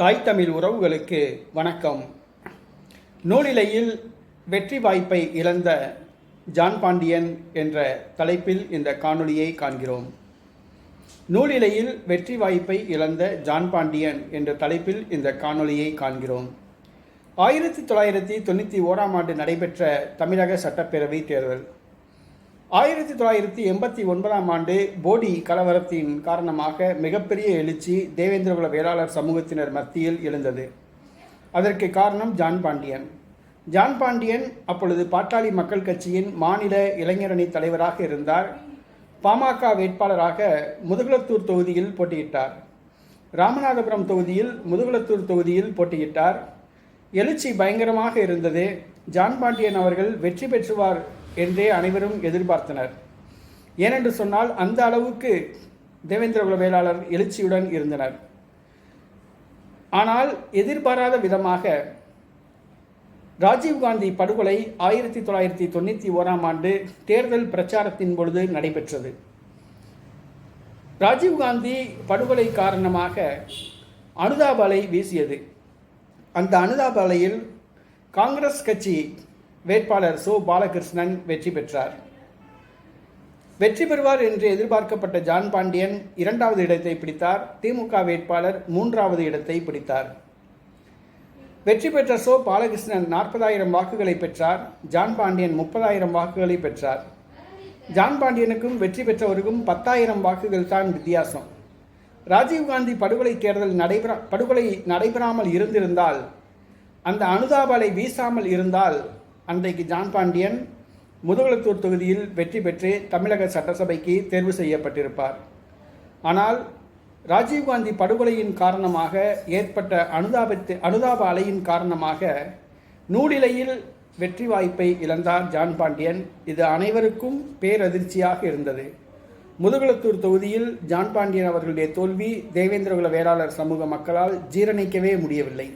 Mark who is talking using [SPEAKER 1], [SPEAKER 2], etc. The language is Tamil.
[SPEAKER 1] தாய் தமிழ் உறவுகளுக்கு வணக்கம். நூலிலையில் வெற்றி வாய்ப்பை இழந்த ஜான் பாண்டியன் என்ற தலைப்பில் இந்த காணொளியை காண்கிறோம். நூலிலையில் வெற்றி வாய்ப்பை இழந்த ஜான் பாண்டியன் என்ற தலைப்பில் இந்த காணொளியை காண்கிறோம். ஆயிரத்தி தொள்ளாயிரத்தி தொண்ணூற்றி ஓராம் ஆண்டு நடைபெற்ற தமிழக சட்டப்பேரவை தேர்தல். ஆயிரத்தி தொள்ளாயிரத்தி எண்பத்தி ஒன்பதாம் ஆண்டு போடி கலவரத்தின் காரணமாக மிகப்பெரிய எழுச்சி தேவேந்திரகுல வேளாளர் சமூகத்தினர் மத்தியில் எழுந்தது. அதற்கு காரணம் ஜான் பாண்டியன். ஜான் பாண்டியன் அப்பொழுது பாட்டாளி மக்கள் கட்சியின் மாநில இளைஞரணி தலைவராக இருந்தார். பாமக வேட்பாளராக முதுகுளத்தூர் தொகுதியில் போட்டியிட்டார். ராமநாதபுரம் தொகுதியில் முதுகுளத்தூர் தொகுதியில் போட்டியிட்டார். எழுச்சி பயங்கரமாக இருந்தது. ஜான் பாண்டியன் அவர்கள் வெற்றி பெற்றுவார் என்றே அனைவரும் எதிர்பார்த்தனர். ஏனென்று சொன்னால் அந்த அளவுக்கு தேவேந்திரகுல வேளாளர் எழுச்சியுடன் இருந்தனர். ஆனால் எதிர்பாராத விதமாக ராஜீவ்காந்தி படுகொலை ஆயிரத்தி தொள்ளாயிரத்தி தொண்ணூற்றி ஓராம் ஆண்டு தேர்தல் பிரச்சாரத்தின் பொழுது நடைபெற்றது. ராஜீவ்காந்தி படுகொலை காரணமாக அனுதாப அலை வீசியது. அந்த அனுதாப அலையில் காங்கிரஸ் கட்சி வேட்பாளர் சோ பாலகிருஷ்ணன் வெற்றி பெற்றார். வெற்றி பெறுவார் என்று எதிர்பார்க்கப்பட்ட ஜான் பாண்டியன் இரண்டாவது இடத்தை பிடித்தார். திமுக வேட்பாளர் மூன்றாவது இடத்தை பிடித்தார். வெற்றி பெற்ற சோ பாலகிருஷ்ணன் நாற்பதாயிரம் வாக்குகளை பெற்றார். ஜான் பாண்டியன் முப்பதாயிரம் வாக்குகளை பெற்றார். ஜான் பாண்டியனுக்கும் வெற்றி பெற்றவருக்கும் பத்தாயிரம் வாக்குகள் தான் வித்தியாசம். ராஜீவ்காந்தி படுகொலை தேர்தல் நடைபெற படுகொலை நடைபெறாமல் இருந்திருந்தால் அந்த அனுதாபலை வீசாமல் இருந்தால் அன்றைக்கு ஜான் பாண்டியன் முதுகுளத்தூர் தொகுதியில் வெற்றி பெற்று தமிழக சட்டசபைக்கு தேர்வு செய்யப்பட்டிருப்பார். ஆனால் ராஜீவ்காந்தி படுகொலையின் காரணமாக ஏற்பட்ட அனுதாபத்து அனுதாப அலையின் காரணமாக நூலிலையில் வெற்றி வாய்ப்பை இழந்தார் ஜான் பாண்டியன். இது அனைவருக்கும் பேரதிர்ச்சியாக இருந்தது. முதுகுளத்தூர் தொகுதியில் ஜான் பாண்டியன் அவர்களுடைய தோல்வி தேவேந்திரகுல வேளாளர் சமூக மக்களால் ஜீரணிக்கவே முடியவில்லை.